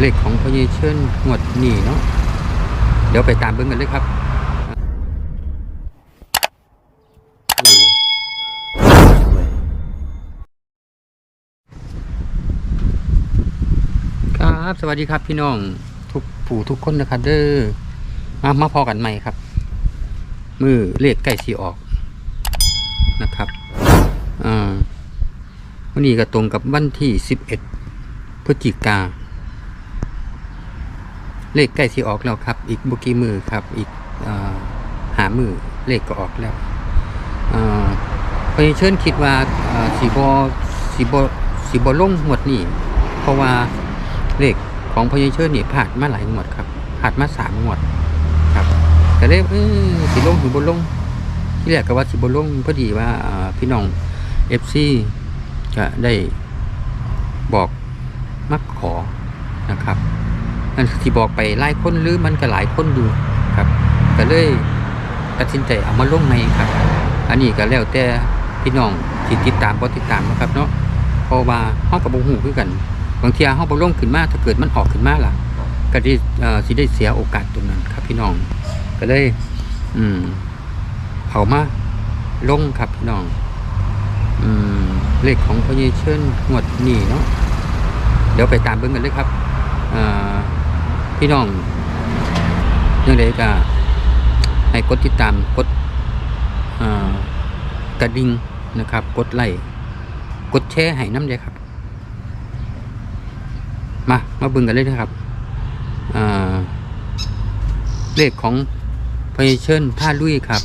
เลขของพญเชิญงวดนี้เนาะเดี๋ยวไปตามเบิ่งกันเลยครับครับสวัสดีครับพี่น้องทุกผู้ทุกคนนะครับเด้อมามาพอกันใหม่ครับ มือเลขใกล้สีออกนะครับอ่าวันนี้ก็ตรงกับวันที่สิบเอ็ดพฤศจิกา เลขใกล้ที่ออกแล้วครับ อีกบุกี่มือครับ อีกอาหามือเลขก็ออกแล้วอ่าพอเชิญคิดว่าสีบอสีบอสีบอลงหมดนี่เพราะว่าเลขของพอเชิญนี่ผ่านมาหลายหมดครับผ่านมาสามหมดครับแต่เลขเออสีลงหรือบนลงที่แรกก็ว่าสีบนลงพอดีว่าพี่น้องเอฟซีจะได้บอกมักขอนะครับ นั่นที่บอกไปหลายคนหรือมันก็หลายคนดูครับก็เลยตัดสินใจเอามาลงในครับ อันนี้ก็แล้วแต่พี่น้องที่ติดตามบ่ติดตามนะครับเนาะเพราะว่าเฮากับบ่ฮู้คือกัน บางทีเฮาบ่ลงขึ้นมาถ้าเกิดมันออกขึ้นมาล่ะ ก็สิเอ่สิได้เสียโอกาสตรงนั้นครับพี่น้อง ก็เลยอืมเอามาลงครับพี่น้องอืมเลขของพญเชิญงวดนี้เนาะเดี๋ยวไปตามเบิ่งกันเลยครับอ่า พี่น้องยังไงก็ให้กดติดตามกดกระดิ่งนะครับ กดไลค์กดแชร์ให้น้ำเลยครับ มา มาบึงกันเลยนะครับเลขของพยเชิญท่าลุยครับ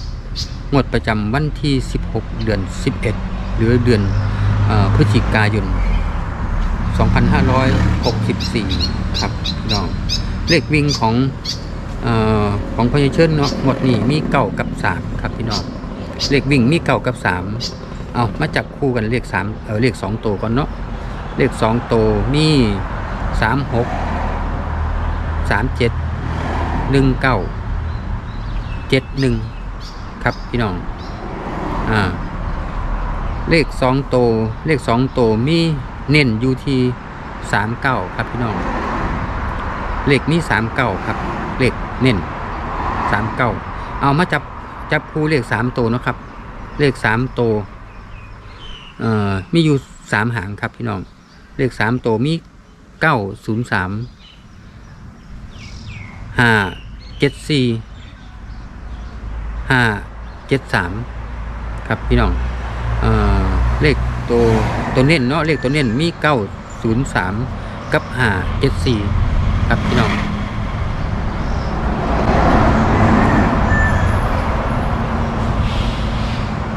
งวดประจำวันที่ 16 เดือน 11 หรือเดือนอพฤศจิกายน 2564 ครับพี่น้อง เลขวิ่งของออของพญเชิญเนาะหมดนี่มีเก้ากับสามครับพี่น้องเลขวิ่งมีเก้ากับสามเอามาจับคู่กันเลขสามเออเลขสองตัวก่อนเนาะเลขสองตัวมีสามหกสามเจ็ดหนึ่งเก้าเจ็ดหนึ่งครับพี่น้องอ่าเลขสองโตวเลขสองโตวมีเน้นอยู่ที่สามเก้าครับพี่น้อง เลขมีสามเก้าครับเลขเน้นสามเก้าเอามาจับจับคู่เลขสามตัวนะครับ เลขสามตัวเอ่อมีอยู่สามหางครับพี่น้อง เลขสามตัวมีเก้าศูนย์สามห้าเจ็ดสี่ห้าเจ็ดสามครับพี่น้องเอ่อเลขตัวตัวเน้นเนาะเลขตัวเน้นมีเก้าศูนย์สามกับห้าเจ็ดสี่ ครับพี่น้อง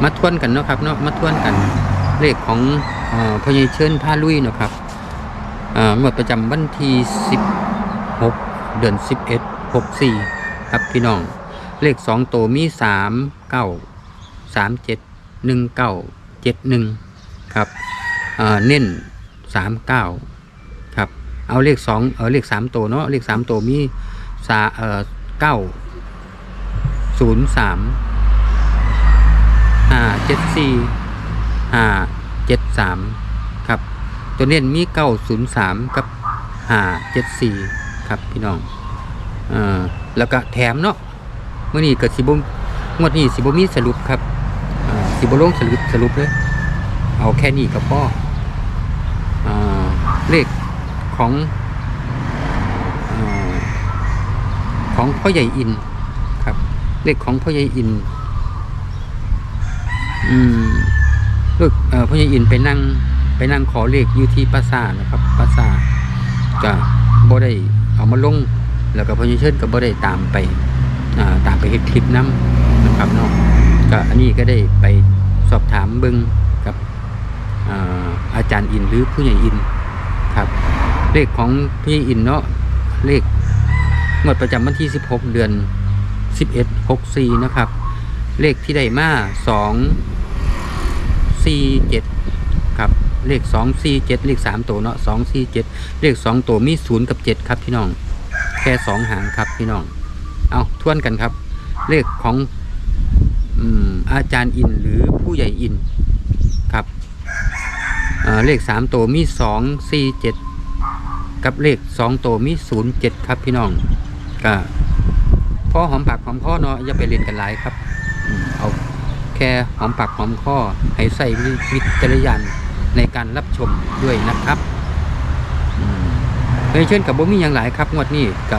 มาทวนกันเนาะครับเนาะมาทวนกันเลขของอพญเชิญผ้าลุยเนาะครับหมดประจำวันที่ 16 เดือน 11 64 ครับพี่น้อง เลขสองตัวมีสามเก้าสามเจ็ดหนึ่งเก้าเจ็ดหนึ่งครับเน้นสาม เอาเลขสองเออเลขสามตัวเนาะเลขสามตัวมีสาเออเก้าศูนย์สามห้าเจ็ดสี่ห้าเจ็ดสามครับ ตัวเน้นมีเก้าศูนย์สามกับห้าเจ็ดสี่ครับพี่น้องเอ่อแล้วก็แถมเนาะเมื่อนี้ก็สิบงวดนี้สิบมีสรุปครับสิบลงสรุปสรุปเลย เอาแค่นี้ก็พออ่าเลข ของอของพ่อใหญ่อินครับ เลขของพ่อใหญ่อินอืมลูกพ่อใหญ่อินไปนั่งไปนั่งขอเลขอยู่ที่ปราสาทนะครับปราสาทก็บ่ได้เอามาลง แล้วก็พ่อใหญ่เชิญก็บ่ได้ตามไปตามไปเฮ็ดคลิปน้ำนะครับเนาะก็อันนี้ก็ได้ไปสอบถามเบิงกับออาจารย์อินหรือผู้ใหญ่อินครับ เลขของผู้ใหญ่อินเนาะเลขงวดประจำวันที่ 16 เดือน 11 64 นะครับ เลขที่ได้มา 2 4 7 ครับ เลข 2 4 7 เลข 3 ตัวเนาะ2 4 7 เลข 2 ตัวมี 0 กับ 7 ครับพี่น้อง แค่ 2 หางครับพี่น้อง เอาทวนกันครับ เลขของออาจารย์อินหรือผู้ใหญ่อิน ครับเเลขสามตัวมีสองซีเจ็ด กับเลขสองตัวมีศูนย์เจ็ดครับพี่น้องก็พอหอมปากหอมคอเนาะอย่าไปเล่นกันหลายครับอืมเอาแค่หอมปากหอมคอให้ใส่วิจารณญาณในการรับชมด้วยนะครับอืมเฮ้ยเช่นกับบ่มีอย่างหลายครับงวดนี้ก็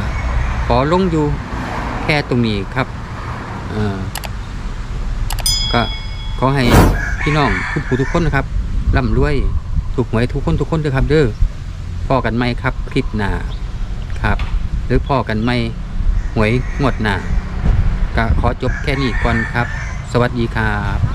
ขอลงอยู่แค่ตรงนี้ครับเอ่อก็ขอให้พี่น้องทุกผู้ทุกคนนะครับร่ำรวยถูกหวยทุกคนทุกคนด้วยครับเด้อ พ่อกันไหมครับ คลิปหน้าครับ หรือพ่อกันไหมหวยงวดหน้าก็ขอจบแค่นี้ก่อนครับ สวัสดีครับ